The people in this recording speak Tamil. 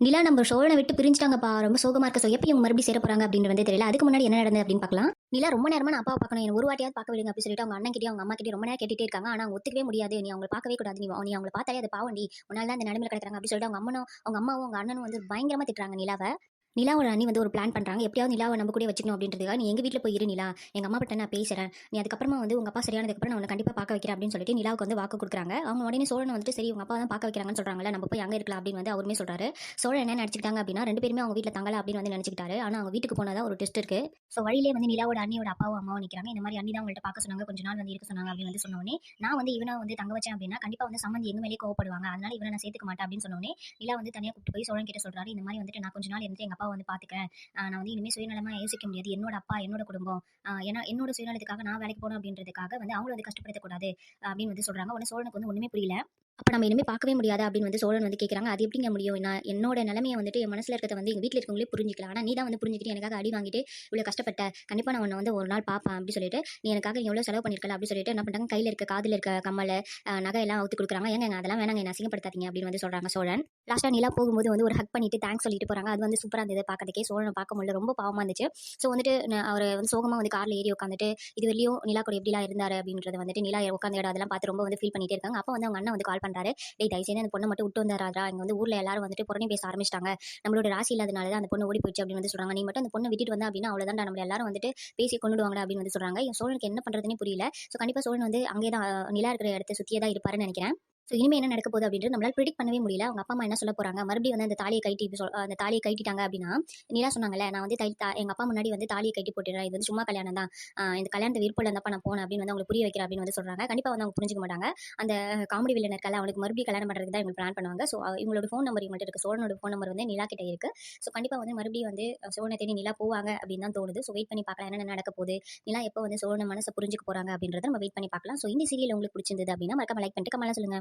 நிலா நம்ம சோழனை விட்டு பிரிஞ்சிட்டாங்கப்பா. ரொம்ப சோகமா இருக்க ஸோ எப்போ இவங்க மறுபடியும் சேர போறாங்க அப்படின்றது வந்து தெரியல. அதுக்கு முன்னாடி என்ன நடந்தது அப்படின்னு பார்க்கலாம். நிலா ரொம்ப நேரமா நான் அப்பாவை பார்க்கணும். எனக்கு ஒரு வாட்டியாவது பார்க்க விடுங்க அப்படின்னு சொல்லிட்டு அவங்க அண்ணன் கிட்டே அவங்க அம்மா கிட்டே ரொம்ப நேரம் கேட்டுட்டே இருக்காங்க. ஆனா அவங்க ஒத்துக்கவே முடியாது. நீ அவங்களை பார்க்கவே கூடாது. நீ நீ அவங்களை பார்த்தாலே அது பாவண்டி உன்னால தான் அந்த நிலைமையில கிடக்குறாங்க அப்படின்னு சொல்லிட்டு அவங்க அம்மனும் அவங்க அம்மாவும் அவங்க அண்ணனும் வந்து பயங்கரமா திட்டுறாங்க நிலாவை. நிலாவோட அண்ணி வந்து ஒரு பிளான் பண்ணுறாங்க எப்படியாவது நிலாவை நம்ம கூட வச்சுக்கணும் அப்படின்றதுக்காக நீ எங்கள் வீட்டில் போய் இரு நிலா. எங்கள் அம்மா கிட்ட நான் பேசுகிறேன் நீ அதுக்கப்புறமா வந்து உங்கள் அப்பா சரியானதுக்கப்புறம் நான் உன்னை கண்டிப்பாக பார்க்க வைக்கிறேன் அப்படின்னு சொல்லிட்டு நிலாவுக்கு வந்து வாக்கு கொடுக்குறாங்க. அவங்க உடனே சோழனை வந்துட்டு சரி உங்கள் அப்பா தான் பார்க்க வைக்கிறாங்கன்னு சொல்றாங்கல்ல நம்ம போய் அங்கே இருக்கலாம் அப்படின்னு வந்து அவருமே சொல்கிறாரு சோழன் என்ன நினச்சிக்கிட்டாங்க அப்படின்னா ரெண்டு பேருமே அவங்க வீட்டில் தங்கலை அப்படின்னு வந்து நினச்சிக்கிட்டாரு. ஆனால் அவங்க வீட்டுக்கு போனதா ஒரு டெஸ்ட் இருக்கு. ஸோ வழியிலே வந்து நிலாவோட அண்ணியோட அப்பாவும் அம்மாவும் நிற்கிறாங்க இந்த மாதிரி அண்ணி தான் உங்கள்ட்ட பார்க்க சொன்னாங்க. கொஞ்ச நாள் வந்து இருக்க சொன்னாங்க அப்படின்னு வந்து சொன்னோன்னே நான் வந்து இவனை வந்து தங்க வச்சேன் அப்படின்னா கண்டிப்பாக வந்து சம்மந்தி எங்க மேலே கோவப்படுவாங்க. அதனால இவனை நான் சேர்த்துக்க மாட்டேன் அப்படின்னு சொன்னோன்னே நிலா வந்து தனியாக கூப்பிட்டு போய் சோழன் கிட்ட சொல்கிறாரு இந்த மாதிரி வந்துட்டு நான் கொஞ்ச நாள் இருந்து எங்கள் அப்பா வந்து பார்த்துக்கிறேன் நான் வந்து இனிமேல் சுயநலமாக யோசிக்க முடியாது. என்னோட அப்பா என்னோட குடும்பம். ஏன்னா என்னோட சுயநலத்துக்காக நான் வேலைக்கு போகணும் அப்படின்றதுக்காக வந்து அவங்கள வந்து கஷ்டப்படுத்தக்கூடாது அப்படின்னு வந்து சொல்கிறாங்க உடனே சோழனுக்கு வந்து ஒன்றுமே புரியல. அப்போ நம்ம இனிமேல் பார்க்கவே முடியாது அப்படின்னு வந்து சோழன் வந்து கேட்குறாங்க அது எப்படிங்க முடியும்? நான் என்னோட நிலைமையை வந்துட்டு என் மனசில் இருக்கிறத வந்து எங்கள் வீட்டில் இருக்கவங்களே புரிஞ்சிக்கலாம் ஆனால் நீ தான் வந்து புரிஞ்சுக்கிட்டு எனக்காக அடி வாங்கிட்டு இவ்வளோ கஷ்டப்பட்ட கண்டிப்பாக நான் உன்னை வந்து ஒரு நாள் பார்ப்பேன் அப்படின்னு சொல்லிட்டு நீ எனக்காக எவ்வளோ செலவு பண்ணிருக்கல அப்படின்னு சொல்லிட்டு என்ன பண்ணுறாங்க கையில் இருக்க காதில் இருக்க கம்மல் நகை எல்லாம் அவுத்து கொடுக்குறாங்க. ஏங்க அதெல்லாம் வேணாங்க என்ன அசிங்கப்படுத்தாதீங்க அப்படின்னு வந்து சொல்கிறாங்க சோழன். லாஸ்ட்டாக நிலா போகும்போது வந்து ஒரு ஹக் பண்ணிட்டு தேங்க்ஸ் சொல்லிட்டு போகிறாங்க அது வந்து சூப்பராக இருந்தது பார்க்கறதுக்கே. சோழனை பார்க்க முடியல. ரொம்ப பாவமாக இருந்துச்சு. ஸோ வந்துட்டு அவர் வந்து சோகமாக வந்து காரில் ஏறி உட்காந்துட்டு இது வரையும் நிலா கூட எப்படிலாம் இருந்தார் அப்படின்றது வந்துட்டு நிலா உட்காந்து இடம் அதெல்லாம் பார்த்து ரொம்ப வந்து ஃபீல் பண்ணிட்டு இருக்காங்க. அப்போ வந்து அவங்க அண்ணன் வந்து கால் பண்ணுறாரு டேய் தயவு செய்து அந்த பொண்ணை மட்டும் விட்டு வந்துடாதா இங்கே வந்து ஊரில் எல்லாரும் வந்துட்டு புறணி பேச ஆரம்பிச்சிட்டாங்க. நம்மளோட ராசி இல்லாதனால தான் அந்த பொண்ணு ஓடி போயிடுச்சு அப்படின்னு வந்து சொல்றாங்க. நீ மட்டும் அந்த பொண்ணை விட்டுட்டு வந்தா அப்படின்னா அவ்வளோதான் நம்ம எல்லாரும் வந்துட்டு பேசி கொண்டுடுவாங்க அப்படின்னு வந்து சொல்றாங்க. என் சோழனுக்கு என்ன பண்றதுனே புரியல. ஸோ கண்டிப்பா சோழன் வந்து அங்கே தான் நிலா இருக்கிற இடத்த சுற்றியே தான் இருப்பாருன்னு நினைக்கிறேன். ஸோ இனிமேல் என்ன நடக்க போகுது அப்படின்றது நம்மளால ப்ரிடிக் பண்ணவே முடியல. அவங்க அப்பா அம்மா என்ன சொல்ல போறாங்க? மறுபடியும் வந்து அந்த தாலியை கட்டி சொல் அந்த தாலியை கட்டிட்டாங்க அப்படின்னா நிலா சொன்னாங்கல்ல நான் வந்து தை தா- எங்க அப்பா முன்னாடி வந்து தாலியை கட்டி போட்டுறேன் இது வந்து சும்மா கல்யாணம் தான். இந்த கல்யாணத்தை விருப்பம் இருந்தப்ப நான் போனேன் அப்படின்னு வந்து அவங்களுக்கு புரிய வைக்கிறேன் அப்படின்னு வந்து சொல்றாங்க. கண்டிப்பா வந்து அவங்க புரிஞ்சுக்க மாட்டாங்க. அந்த காமெடி வில்லன் இருக்கல அவனுக்கு மறுபடியும் கல்யாணம் பண்ணுறதுக்கு தான் இவங்க பிளான் பண்ணுவாங்க. ஸோ இவங்களோட ஃபோன் நம்பர் இவங்கள்ட்ட இருக்குது சோழனோட ஃபோன் நம்பர் வந்து நிலா கிட்ட இருக்கு. ஸோ கண்டிப்பாக வந்து மறுபடியும் வந்து சோழனை தேடி நிலா போவாங்க அப்படின்னு தான் தோணுது. ஸோ வெயிட் பண்ணி பார்க்கலாம். என்ன நடக்க போகுது? நிலா எப்போ வந்து சோழனை மனசை புரிஞ்சுக்க போறாங்க அப்படின்றத நம்ம வெயிட் பண்ணி பார்க்கலாம். ஸோ இந்த சீரியல் உங்களுக்கு பிடிச்சிருந்தது அப்படின்னா மறக்காம லைக் பண்ணிட்டு கமெண்ட்ல சொல்லுங்க.